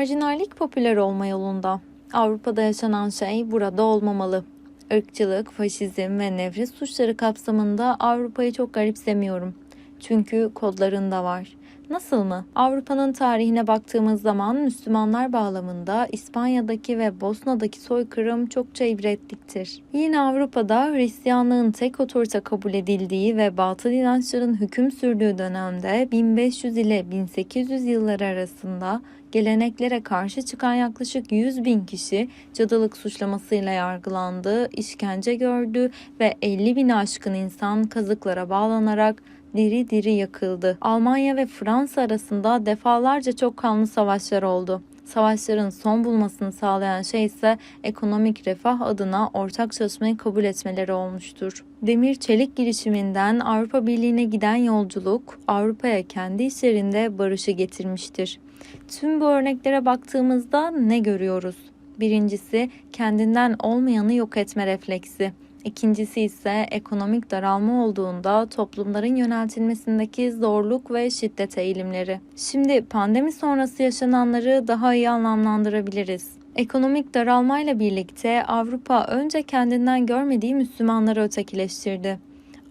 Marjinallik popüler olma yolunda. Avrupa'da yaşanan şey burada olmamalı. Irkçılık, faşizm ve nefret suçları kapsamında Avrupa'yı çok garipsemiyorum. Çünkü kodlarında var. Nasıl mı? Avrupa'nın tarihine baktığımız zaman Müslümanlar bağlamında İspanya'daki ve Bosna'daki soykırım çokça ibretliktir. Yine Avrupa'da Hristiyanlığın tek otorite kabul edildiği ve batıl inançların hüküm sürdüğü dönemde 1500 ile 1800 yılları arasında geleneklere karşı çıkan yaklaşık 100 bin kişi cadılık suçlamasıyla yargılandı, işkence gördü ve 50 bin aşkın insan kazıklara bağlanarak diri diri yakıldı. Almanya ve Fransa arasında defalarca çok kanlı savaşlar oldu. Savaşların son bulmasını sağlayan şey ise ekonomik refah adına ortak çalışmayı kabul etmeleri olmuştur. Demir çelik girişiminden Avrupa Birliği'ne giden yolculuk Avrupa'ya kendi işlerinde barışı getirmiştir. Tüm bu örneklere baktığımızda ne görüyoruz? Birincisi kendinden olmayanı yok etme refleksi. İkincisi ise ekonomik daralma olduğunda toplumların yöneltilmesindeki zorluk ve şiddet eğilimleri. Şimdi pandemi sonrası yaşananları daha iyi anlamlandırabiliriz. Ekonomik daralmayla birlikte Avrupa önce kendinden görmediği Müslümanları ötekileştirdi.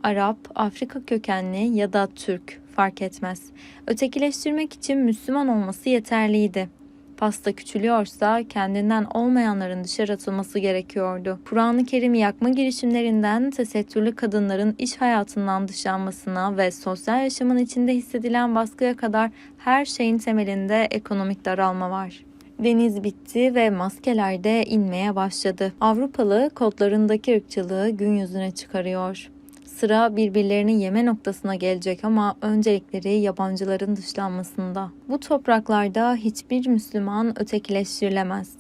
Arap, Afrika kökenli ya da Türk fark etmez. Ötekileştirmek için Müslüman olması yeterliydi. Pasta küçülüyorsa kendinden olmayanların dışarı atılması gerekiyordu. Kur'an-ı Kerim'i yakma girişimlerinden tesettürlü kadınların iş hayatından dışlanmasına ve sosyal yaşamın içinde hissedilen baskıya kadar her şeyin temelinde ekonomik daralma var. Deniz bitti ve maskeler de inmeye başladı. Avrupalı kodlarındaki ırkçılığı gün yüzüne çıkarıyor. Sıra birbirlerini yeme noktasına gelecek ama öncelikleri yabancıların dışlanmasında. Bu topraklarda hiçbir Müslüman ötekileştirilemez.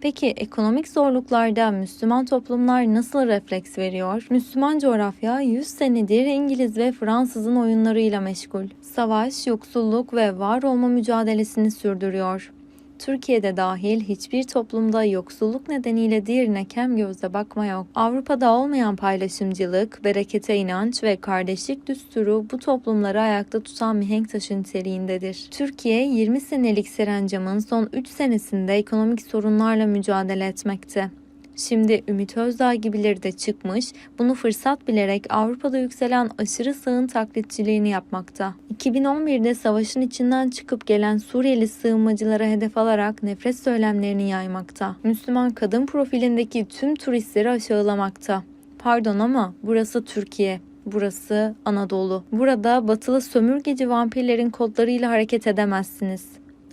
Peki ekonomik zorluklarda Müslüman toplumlar nasıl refleks veriyor? Müslüman coğrafya 100 senedir İngiliz ve Fransızın oyunlarıyla meşgul. Savaş, yoksulluk ve var olma mücadelesini sürdürüyor. Türkiye'de dahil hiçbir toplumda yoksulluk nedeniyle diğerine kem gözle bakma yok. Avrupa'da olmayan paylaşımcılık, berekete inanç ve kardeşlik düsturu bu toplumları ayakta tutan mihenk taşı niteliğindedir. Türkiye 20 senelik serencamın son 3 senesinde ekonomik sorunlarla mücadele etmekte. Şimdi Ümit Özdağ gibileri de çıkmış, bunu fırsat bilerek Avrupa'da yükselen aşırı sağın taklitçiliğini yapmakta. 2011'de savaşın içinden çıkıp gelen Suriyeli sığınmacılara hedef alarak nefret söylemlerini yaymakta. Müslüman kadın profilindeki tüm turistleri aşağılamakta. Pardon ama burası Türkiye. Burası Anadolu. Burada batılı sömürgeci vampirlerin kodlarıyla hareket edemezsiniz.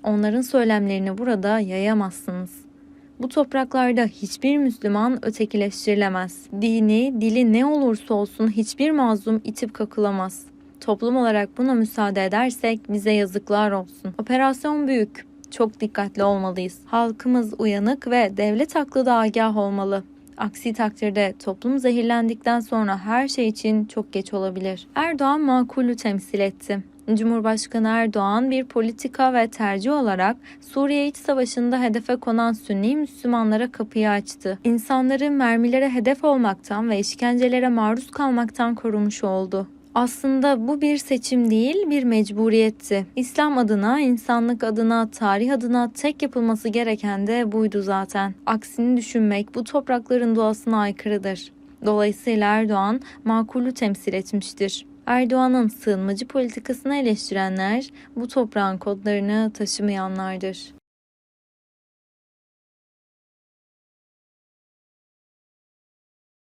Onların söylemlerini burada yayamazsınız. Bu topraklarda hiçbir Müslüman ötekileştirilemez. Dini, dili ne olursa olsun hiçbir mazlum itip kakılamaz. Toplum olarak buna müsaade edersek bize yazıklar olsun. Operasyon büyük. Çok dikkatli olmalıyız. Halkımız uyanık ve devlet aklı da agah olmalı. Aksi takdirde toplum zehirlendikten sonra her şey için çok geç olabilir. Erdoğan makulü temsil etti. Cumhurbaşkanı Erdoğan bir politika ve tercih olarak Suriye İç Savaşı'nda hedefe konan Sünni Müslümanlara kapıyı açtı. İnsanları mermilere hedef olmaktan ve işkencelere maruz kalmaktan korumuş oldu. Aslında bu bir seçim değil, bir mecburiyetti. İslam adına, insanlık adına, tarih adına tek yapılması gereken de buydu zaten. Aksini düşünmek bu toprakların doğasına aykırıdır. Dolayısıyla Erdoğan makulü temsil etmiştir. Erdoğan'ın sığınmacı politikasını eleştirenler bu toprağın kodlarını taşımayanlardır.